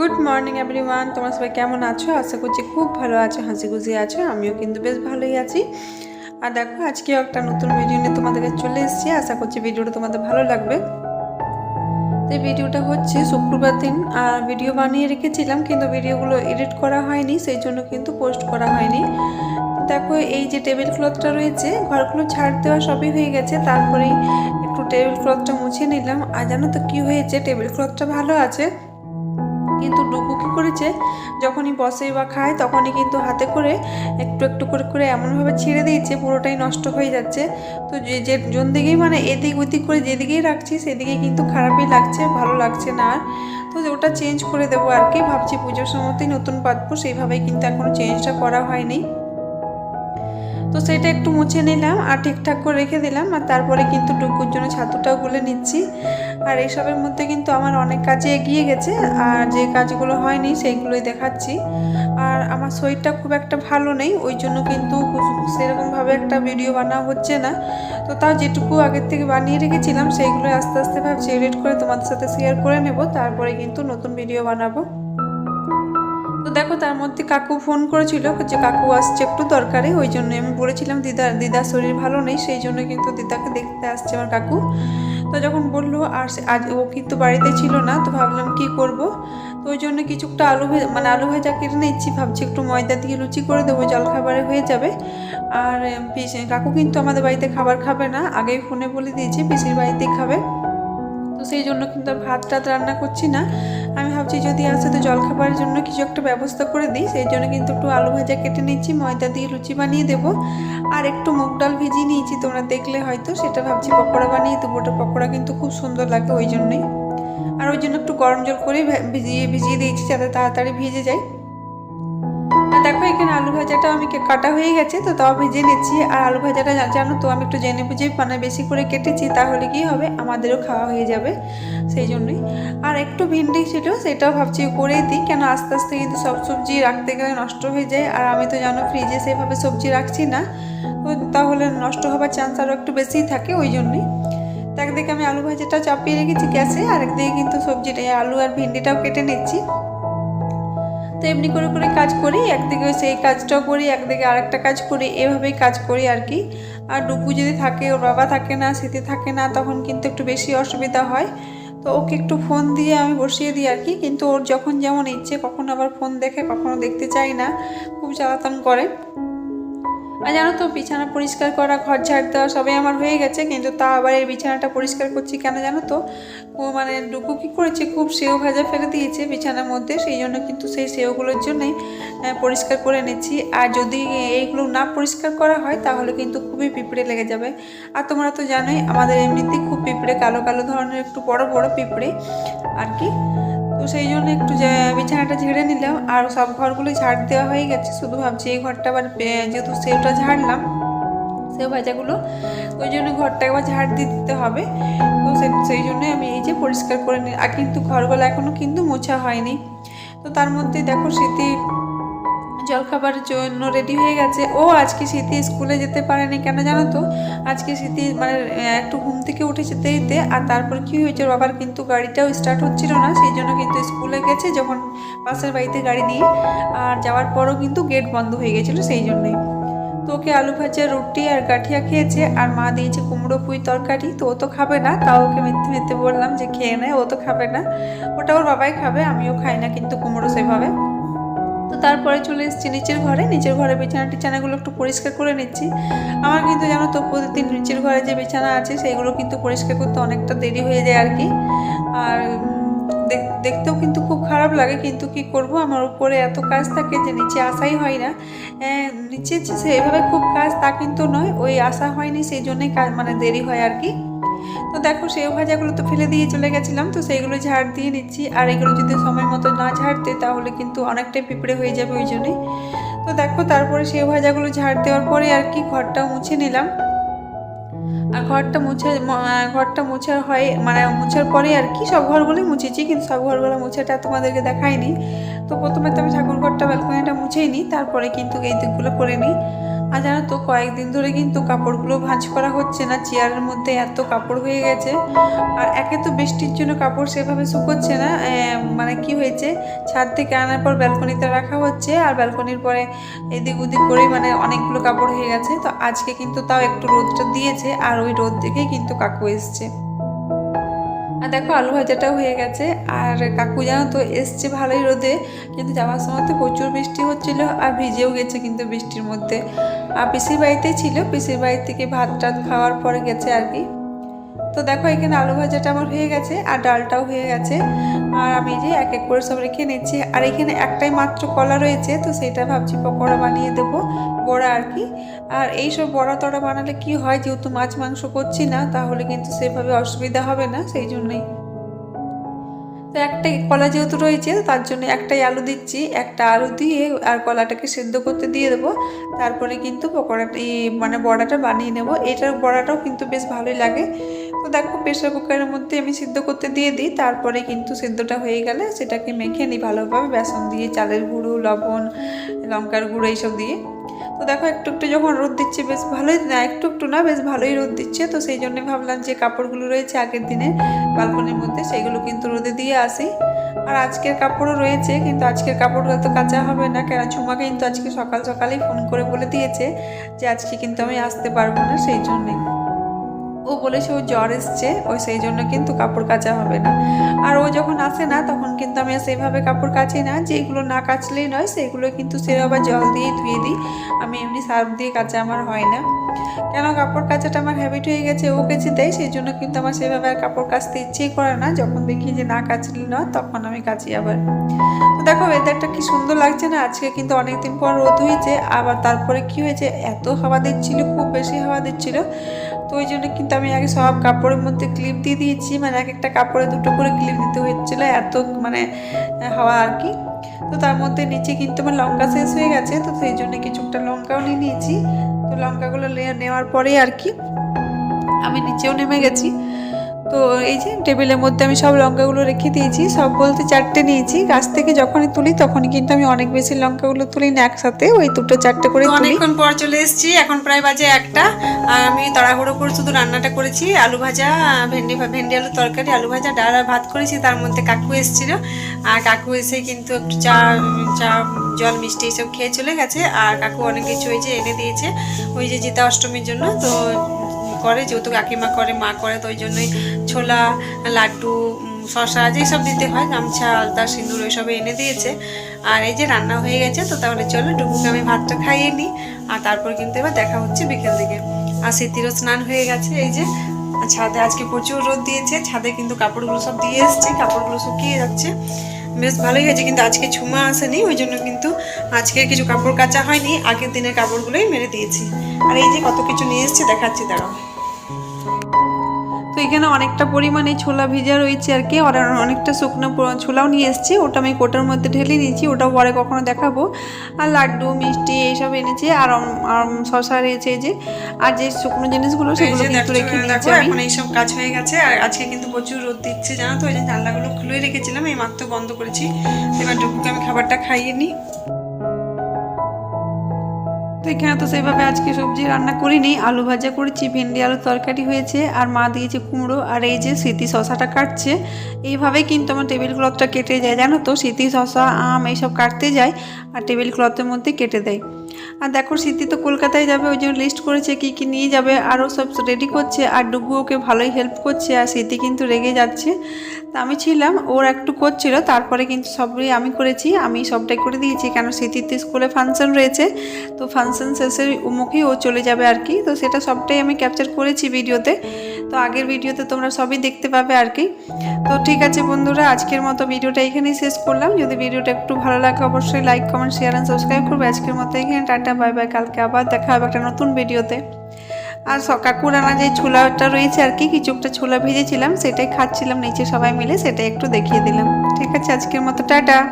Good morning everyone তোমরা সবাই কেমন আছো? আশা করছি খুব ভালো আছো, হাসি খুশি আছো। আমিও কিন্তু বেশ ভালোই আছি। আর দেখো, আজকেও একটা নতুন ভিডিও নিয়ে তোমাদের কাছে চলে এসেছি। আশা করছি ভিডিওটা তোমাদের ভালো লাগবে। তো এই ভিডিওটা হচ্ছে শুক্রবার দিন। আর ভিডিও বানিয়ে রেখেছিলাম, কিন্তু ভিডিওগুলো এডিট করা হয়নি, সেই জন্য কিন্তু পোস্ট করা হয়নি। দেখো, এই যে টেবিল ক্লথটা রয়েছে, ঘরগুলো ছাড় দেওয়া সবই হয়ে গেছে। তারপরেই একটু টেবিল ক্লথটা মুছে নিলাম। আর জানো তো কী হয়েছে? টেবিল ক্লথটা ভালো আছে। কিন্তু ডুকু কী করেছে? যখনই বসে বা খায়, তখনই কিন্তু হাতে করে একটু একটু করে করে এমনভাবে ছেড়ে দিয়েছে, পুরোটাই নষ্ট হয়ে যাচ্ছে। তো যে যে জন দিকেই মানে এদিক ওদিক করে যেদিকেই রাখছি, সেদিকেই কিন্তু খারাপই লাগছে, ভালো লাগছে না আর। তো ওটা চেঞ্জ করে দেবো আর কি, ভাবছি পুজোর সময়তেই নতুন পাতবো, সেইভাবেই কিন্তু এখনও চেঞ্জটা করা হয়নি। তো সেটা একটু মুছে নিলাম আর ঠিকঠাক করে রেখে দিলাম আর তারপরে কিন্তু ডুকুর জন্য ছাতুটাও গুলে নিচ্ছি। আর এইসবের মধ্যে কিন্তু আমার অনেক কাজে এগিয়ে গেছে আর যে কাজগুলো হয়নি সেইগুলোই দেখাচ্ছি। আর আমার শরীরটা খুব একটা ভালো নেই, ওই জন্য কিন্তু সেরকমভাবে একটা ভিডিও বানানো হচ্ছে না। তো তাও যেটুকু আগের থেকে বানিয়ে রেখেছিলাম সেইগুলো আস্তে আস্তে ভাবছি, এডিট করে তোমাদের সাথে শেয়ার করে নেব, তারপরে কিন্তু নতুন ভিডিও বানাবো। দেখো, তার মধ্যে কাকু ফোন করেছিল যে কাকু আসছে একটু দরকারে, ওই জন্য আমি বলেছিলাম, দিদা, দিদার শরীর ভালো নেই, সেই জন্য কিন্তু দিদাকে দেখতে আসছে আমার কাকু। তো যখন বলল, আর আজ ও কিন্তু বাড়িতে ছিল না, তো ভাবলাম কি করব? তো ওই জন্য কিছুটা আলু ভে- মানে আলু ভাজা কেটে নিচ্ছি, ভাবছি একটু ময়দা দিয়ে লুচি করে দেবো, জলখাবারে হয়ে যাবে। আর কাকু কিন্তু আমাদের বাড়িতে খাবার খাবে না, আগেই ফোনে বলে দিয়েছি, পিসির বাড়িতেই খাবে। তো সেই জন্য কিন্তু ভাত টাত রান্না করছি না। আমি ভাবছি যদি আসে তো জলখাবারের জন্য কিছু একটা ব্যবস্থা করে দিই, সেই জন্য কিন্তু একটু আলু ভাজা কেটে নিচ্ছি ময়দা দিয়ে লুচি বানিয়ে দেব। আর একটু মুগ ডাল ভিজিয়ে নিয়েছি, তোমরা দেখলে হয়তো, সেটা ভাবছি পকোড়া বানিয়ে দেবো। ওটা পকোড়া কিন্তু খুব সুন্দর লাগে ওই জন্যই। আর ওই জন্য একটু গরম জল করে ভিজিয়ে ভিজিয়ে দিয়েছি যাতে তাড়াতাড়ি ভিজে যায়। দেখো, এখানে আলু ভাজাটা আমি কাটা হয়ে গেছে, তো তাও ভেজে নিচ্ছি। আর আলু ভাজাটা জানো তো, আমি একটু জেনে বুঝে মানে বেশি করে কেটেছি, তাহলে কি হবে? আমাদেরও খাওয়া হয়ে যাবে, সেই জন্যই। আর একটু ভিন্ডি ছিল, সেটাও ভাবছি করেই দিই, কেন আস্তে আস্তে কিন্তু সব সবজি রাখতে গেলে নষ্ট হয়ে যায়। আর আমি তো জানো ফ্রিজে সেভাবে সবজি রাখছি না, তো তাহলে নষ্ট হবার চান্স আরও একটু বেশিই থাকে, ওই জন্যই। একদিকে আমি আলু ভাজাটা চাপিয়ে রেখেছি গ্যাসে, আর একদিকে কিন্তু সবজিটা আলু আর ভিন্ডিটাও কেটে নিচ্ছি। তো এমনি করে করে কাজ করি, একদিকে সেই কাজটাও করি, একদিকে আরেকটা কাজ করি, এভাবেই কাজ করি আর কি। আর ডুবু যদি থাকে, ওর বাবা থাকে না, স্মৃতি থাকে না, তখন কিন্তু একটু বেশি অসুবিধা হয়। তো ওকে একটু ফোন দিয়ে আমি বসিয়ে দিই আর কি, কিন্তু ওর যখন যেমন ইচ্ছে, কখনো আবার ফোন দেখে, কখনো দেখতে চাই না, খুব জ্বালাতন করে। আর জানো তো, বিছানা পরিষ্কার করা, ঘর ঝাড় দেওয়া সবই আমার হয়ে গেছে, কিন্তু তা আবার এই বিছানাটা পরিষ্কার করছি কেন জানো তো? মানে ডুকু কী করেছে? খুব সেও ভাজা ফেলে দিয়েছে বিছানার মধ্যে, সেই জন্য কিন্তু সেই সেওগুলোর জন্যই পরিষ্কার করে নিচ্ছি। আর যদি এইগুলো না পরিষ্কার করা হয়, তাহলে কিন্তু খুবই পিঁপড়ে লেগে যাবে। আর তোমরা তো জানোই, আমাদের এমনিতেই খুব পিঁপড়ে, কালো কালো ধরনের একটু বড় বড় পিঁপড়ে, আর কি? তো সেই জন্য একটু বিছানাটা ঝেড়ে নিলাম আর সব ঘরগুলো ঝাড় দেওয়া হয়ে গেছে। শুধু ভাবছি এই ঘরটা আবার যেহেতু সেওটা ঝাড়লাম সেও ভাজাগুলো, ওই জন্য ঘরটা একবার ঝাড় দিয়ে দিতে হবে। তো সেই জন্যই আমি এই যে পরিষ্কার করে নিই আর কিন্তু ঘরগুলো এখনও কিন্তু মোছা হয়নি। তো তার মধ্যে দেখো স্মৃতি জলখাবারের জন্য রেডি হয়ে গেছে। ও আজকে স্মৃতি স্কুলে যেতে পারেনি, কেন জানো তো? আজকে স্মৃতি মানে একটু ঘুম থেকে উঠে যেতে যেতে, আর তারপর কি হয়েছে বাবার কিন্তু গাড়িটাও স্টার্ট হচ্ছিল না, সেই জন্য কিন্তু স্কুলে গেছে যখন পাশের বাড়িতে গাড়ি নিয়ে। আর যাওয়ার পরও কিন্তু গেট বন্ধ হয়ে গেছিল সেই জন্যই তো ওকে আলু ভাজা, রুটি আর গাঠিয়া খেয়েছে, আর মা দিয়েছে কুমড়ো পুঁই তরকারি। তো ও তো খাবে না, তাও ওকে মিথ্যে মিথ্যে বললাম যে খেয়ে নেয় ও তো খাবে না। ওটা ওর বাবাই খাবে, আমিও খাই না কিন্তু কুমড়ো সেভাবে। তারপরে চলে এসেছি নিচের ঘরে। নিচের ঘরে বিছানা টিছানাগুলো একটু পরিষ্কার করে নিচ্ছি। আমার কিন্তু জানো তো প্রতিদিন নিচের ঘরে যে বিছানা আছে সেইগুলো কিন্তু পরিষ্কার করতে অনেকটা দেরি হয়ে যায় আর কি আর দেখ- দেখতেও কিন্তু খুব খারাপ লাগে কিন্তু কি করব? আমার উপরে এত কাজ থাকে যে নিচে আসাই হয় না। আহ, নিচে সেভাবে খুব কাজ তা কিন্তু নয় ওই আসা হয়নি সেই জন্যই কাজ মানে দেরি হয় আর কি তো দেখো সেও ভাজাগুলো তো ফেলে দিয়ে চলে গেছিলাম, তো সেইগুলো ঝাড় দিয়ে নিচ্ছি। আর এগুলো যদি সময় মতো না ঝাড়তে, তাহলে কিন্তু অনেকটাই পিঁপড়ে হয়ে যাবে ওই জন্যই তো দেখো তারপরে সেও ভাজাগুলো ঝাড় দেওয়ার পরে আর কি ঘরটাও মুছে নিলাম। আর ঘরটা মুছে ঘরটা মুছার হয় মানে মুছার পরে আর কি সব ঘরগুলোই মুছেছি, কিন্তু সব ঘরগুলো মুছাটা তোমাদেরকে দেখাইনি। তো প্রথমে তো আমি ঠাকুর ঘরটা ব্যালকনিটা মুছেই নিই তারপরে কিন্তু এই দিকগুলো করে নিই। আর জানো তো, কয়েকদিন ধরে কিন্তু কাপড়গুলো ভাঁজ করা হচ্ছে না, চেয়ারের মধ্যে এত কাপড় হয়ে গেছে। আর একে তো বৃষ্টির জন্য কাপড় সেভাবে শুকোচ্ছে না মানে কি হয়েছে, ছাদ থেকে আনার পর ব্যালকনিতে রাখা হচ্ছে, আর ব্যালকনির পরে এদিক ওদিক করে মানে অনেকগুলো কাপড় হয়ে গেছে। তো আজকে কিন্তু তাও একটু রোদটা দিয়েছে, আর ওই রোদ দেখেই কিন্তু কাকু এসছে। দেখো আলু ভাজাটাও হয়ে গেছে। আর কাকু জানো তো এসছে ভালোই রোদে, কিন্তু যাওয়ার সময় তো প্রচুর বৃষ্টি হচ্ছিল আর ভিজেও গেছে কিন্তু বৃষ্টির মধ্যে। আর পিসির বাড়িতেই ছিল, পিসির বাড়ি থেকে ভাত টাত খাওয়ার পরে গেছে আর কি। তো দেখো, এখানে আলু ভাজাটা আমার হয়ে গেছে আর ডালটাও হয়ে গেছে। আর আমি যে এক এক করে সব রেখে নিচ্ছি। আর এখানে একটাই মাত্র কলা রয়েছে, তো সেটা ভাবছি পকোড়া বানিয়ে দেবো, বড়া আর কি। আর এই সব বড়া তড়া বানালে কি হয়, যেহেতু মাছ মাংস করছি না, তাহলে কিন্তু সেভাবে অসুবিধা হবে না, সেই জন্যই। তো একটাই কলা যেহেতু রয়েছে তার জন্য একটাই আলু দিচ্ছি। একটা আলু দিয়ে আর কলাটাকে সেদ্ধ করতে দিয়ে দেবো। তারপরে কিন্তু পকোড়াটা মানে বড়াটা বানিয়ে নেব। এটার বড়াটাও কিন্তু বেশ ভালোই লাগে। তো দেখো প্রেশার কুকারের মধ্যে আমি সিদ্ধ করতে দিয়ে দিই, তারপরে কিন্তু সিদ্ধটা হয়ে গেলে সেটাকে মেখে নিই ভালোভাবে, বেসন দিয়ে, চালের গুঁড়ো, লবণ, লঙ্কার গুঁড়ো এইসব দিয়ে। তো দেখো একটু একটু যখন রোদ দিচ্ছে, বেশ ভালোই, না একটু একটু না, বেশ ভালোই রোদ দিচ্ছে। তো সেই জন্য ভাবলাম যে কাপড়গুলো রয়েছে আগের দিনে বালকনির মধ্যে, সেগুলো কিন্তু রোদে দিয়ে আসি। আর আজকের কাপড়ও রয়েছে, কিন্তু আজকের কাপড়গুলো তো কাঁচা হবে না কেন ঝুমাকে কিন্তু আজকে সকাল সকালেই ফোন করে বলে দিয়েছে যে আজকে কিন্তু আমি আসতে পারব না, সেই জন্যই ও বলেছে ও জ্বর এসছে, ওই সেই জন্য কিন্তু কাপড় কাচা হবে না। আর ও যখন আসে না, তখন কিন্তু আমি আর সেভাবে কাপড় কাচি না, যেগুলো না কাচলেই নয়, সেগুলো কিন্তু সে আবার জল দিয়ে ধুয়ে দিই। আমি এমনি সার্ফ দিয়ে কাচা আমার হয় না। কেন কাপড় কাচাটা আমার হ্যাবিট হয়ে গেছে, ও কেচে দেয়, সেই জন্য কিন্তু আমার সেভাবে আর কাপড় কাচতে ইচ্ছেই করে না। যখন দেখি যে না কাচলি না তখন আমি কাচি আবার। তো দেখো ওয়েদারটা কি সুন্দর লাগছে না? আজকে কিন্তু অনেকদিন পর রোদ হয়েছে, আবার তারপরে কি হয়েছে? এত হাওয়া দিচ্ছিল, খুব বেশি হাওয়া দিচ্ছিল। তো ওই জন্য কিন্তু আমি আগে সব কাপড়ের মধ্যে ক্লিপ দিয়ে দিয়েছি। মানে এক একটা কাপড়ে দুটো করে ক্লিপ দিতে হচ্ছিল এত মানে হাওয়া আর কি। তো তার মধ্যে নিচে কিন্তু আমার লঙ্কা শেষ হয়ে গেছে, তো সেই জন্য কিছুটা লঙ্কাও নিয়ে নিয়েছি। তো লঙ্কাগুলো নেওয়ার পরেই আর কি আমি নিচেও নেমে গেছি। তো এই যে টেবিলের মধ্যে আমি সব লঙ্কাগুলো রেখে দিয়েছি সব বলতে চারটে নিয়েছি। গাছ থেকে যখনই তুলি তখনই কিন্তু আমি অনেক বেশি লঙ্কাগুলো তুলি না একসাথে ওই দুটো চারটে করে অনেকক্ষণ পর চলে এসেছি এখন প্রায় বাজে একটা। আর আমি তাড়াহুড়ো করে শুধু রান্নাটা করেছি আলু ভাজা ভেন্ডি ভেন্ডি আলু তরকারি আলু ভাজা ডাল আর ভাত করেছি তার মধ্যে কাকু এসেছিল। আর কাকু এসে কিন্তু একটু চা চা জল মিষ্টি এইসব খেয়ে চলে গেছে। আর কাকু অনেক কিছু ওই যে এনে দিয়েছে ওই যে জিতা অষ্টমীর জন্য। তো করে, যেহেতু কাকিমা করে, মা করে, তো ওই জন্যই ছোলা, লাড্ডু শসা যেসব দিতে হয়, গামছা, আলতা, সিঁদুর ওইসব এনে দিয়েছে। আর এই যে রান্না হয়ে গেছে, তো তাহলে চলো ডুবুকে আমি ভাতটা খাইয়ে নিই আর তারপর কিন্তু এবার দেখা হচ্ছে বিকেল দিকে। আর শীতিরও স্নান হয়ে গেছে, এই যে। ছাদে আজকে প্রচুর রোদ দিয়েছে, ছাদে কিন্তু কাপড়গুলো সব দিয়ে এসছে, কাপড়গুলো শুকিয়ে যাচ্ছে। বেশ ভালোই হয়েছে, কিন্তু আজকে ছুমা আসেনি, ওই জন্য কিন্তু আজকে কিছু কাপড় কাচা হয়নি, আগের দিনের কাপড়গুলোই মেরে দিয়েছি। আর এই যে কত কিছু নিয়ে এসছে, দেখাচ্ছি, দাঁড়াও। তো এখানে অনেকটা পরিমাণে ছোলা ভেজা রয়েছে আর কি। আর অনেকটা শুকনো ছোলাও নিয়ে এসেছি। ওটা আমি কোটার মধ্যে ঢেলে নিয়েছি ওটাও পরে কখনো দেখাবো। আর লাড্ডু মিষ্টি এইসব এনেছি। আর শশা রয়েছে যে। আর যে শুকনো জিনিসগুলো সেগুলো কিন্তু রেখে দিয়েছি এখন এইসব কাজ হয়ে গেছে। আর আজকে কিন্তু প্রচুর রোদ দিচ্ছে জানো তো? ওই যে জানলাগুলো খুলে রেখেছিলাম এই মাত্র বন্ধ করেছি। এবার ডুবুকে আমি খাবারটা খাইয়ে নিই। তো এখানে তো সেভাবে আজকে সবজি রান্না করিনি? আলু ভাজা করেছি, ভেন্ডি আলু তরকারি হয়েছে, আর মা দিয়েছে কুমড়ো, আর এই যে স্মৃতি শশাটা কাটছে। এইভাবেই কিন্তু আমার টেবিল ক্লথটা কেটে যায়, জানো তো? স্মৃতি শশা, আম, এইসব কাটতে যায়, আর টেবিল ক্লথের মধ্যে কেটে দেয়। আর দেখো স্মৃতি তো কলকাতায় যাবে, ওই জন্য লিস্ট করেছে কি কি নিয়ে যাবে, আরও সব রেডি করছে, আর ডুগু ওকে ভালোই হেল্প করছে, আর স্মৃতি কিন্তু রেগে যাচ্ছে। তা আমি ছিলাম, ওর একটু করছিল তারপরে কিন্তু সবই আমি করেছি, আমি সবটাই করে দিয়েছি, কেন স্মৃতির তো স্কুলে ফাংশন রয়েছে, তো ফাংশন শেষে মুখেই ও চলে যাবে আর কি, তো সেটা সবটাই আমি ক্যাপচার করেছি ভিডিওতে, তো আগের ভিডিওতে তোমরা সবই দেখতে পাবে আর কি। তো ঠিক আছে বন্ধুরা, আজকের মতো ভিডিওটা এখানেই শেষ করলাম, যদি ভিডিওটা একটু ভালো লাগে অবশ্যই like comment share and subscribe করবে, আজকের মতো এখানে টাটা। বাই বাই, কালকে আবার দেখা হবে একটা নতুন ভিডিওতে। আর কাকুর আনা যে ছোলাটা রয়েছে আর কি, কিছুটা ছোলা ভেজেছিলাম, সেটাই খাচ্ছিলাম, নিচে সবাই মিলে সেটাই একটু দেখিয়ে দিলাম। ঠিক আছে, আজকের মতো, টাটা।